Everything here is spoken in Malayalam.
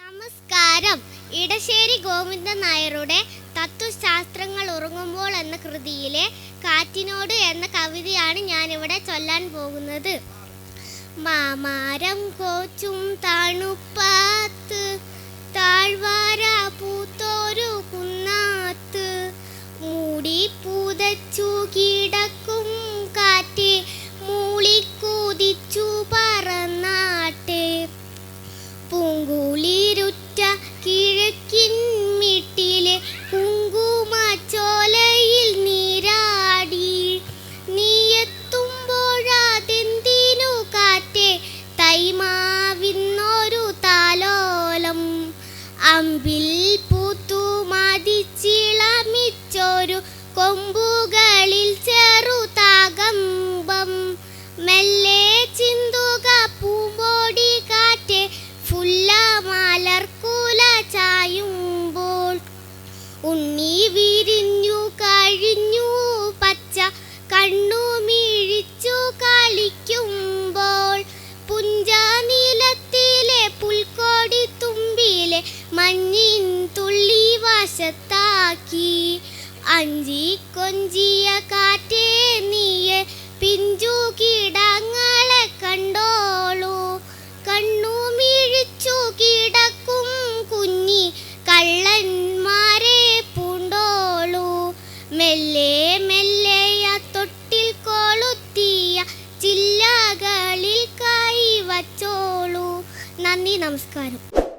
നമസ്കാരം. ഇടശ്ശേരി ഗോവിന്ദൻ നായരുടെ തത്വശാസ്ത്രങ്ങൾ ഉറങ്ങുമ്പോൾ എന്ന കൃതിയിലെ കാറ്റിനോട് എന്ന കവിതയാണ് ഞാനിവിടെ ചൊല്ലാൻ പോകുന്നത്. മാമാരം കോച്ചും തണുപ്പാത്ത് താഴ്വാര പൂത്തോരു കുന്നാത്ത് മൂടി പൂതച്ചു കിടക്കും അമ്പിൽ പൂത്തു മതിച്ചിളമിച്ചൊരു കൊമ്പുകളിൽ ചെറുതാകമ്പം മഞ്ഞിൻ തുള്ളി വശത്താക്കി. അഞ്ചി കൊഞ്ചിയ കാറ്റേ നീയെ പിഞ്ചു കിടങ്ങളെ കണ്ടോളൂ. കണ്ണു മിഴിച്ചു കിടക്കും കുഞ്ഞി കള്ളന്മാരെ പൂണ്ടോളൂ. മെല്ലെ മെല്ലെയ തൊട്ടിൽ കൊളുത്തിയ ചില്ലകളിൽ കൈ വച്ചോളൂ. നന്ദി നമസ്കാരം.